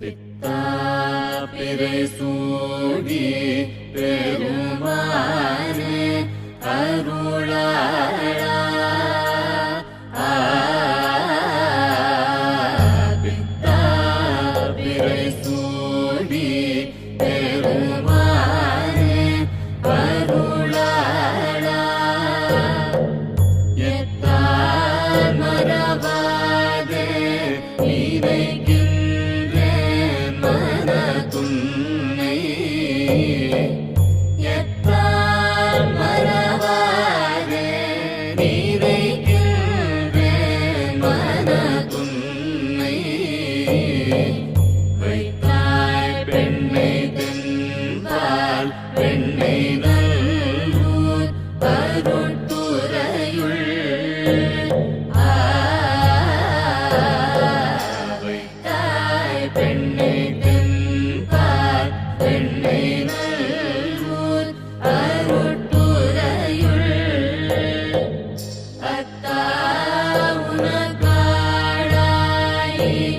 பித்தா பிறை சூடி பெருமாறு அருளாறு வைத்தாய் பெண்ணை தென்பால் பெண்ணை நல்லூர் அருள் துறையுள்.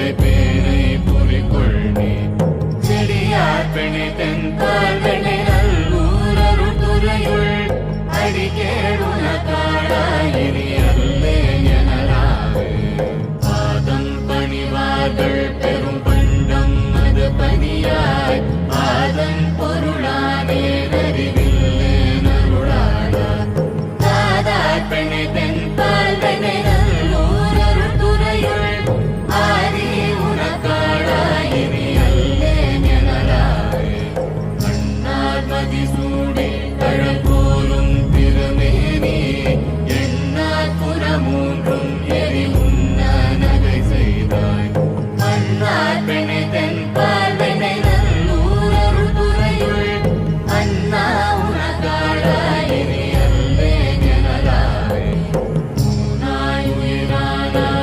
கோவை பேரை புரிகொள் நீ. செடியார் பிணி தென்பால் வெண்ணை நல்லூரருள் துறையுள் அடிக்கேடு love.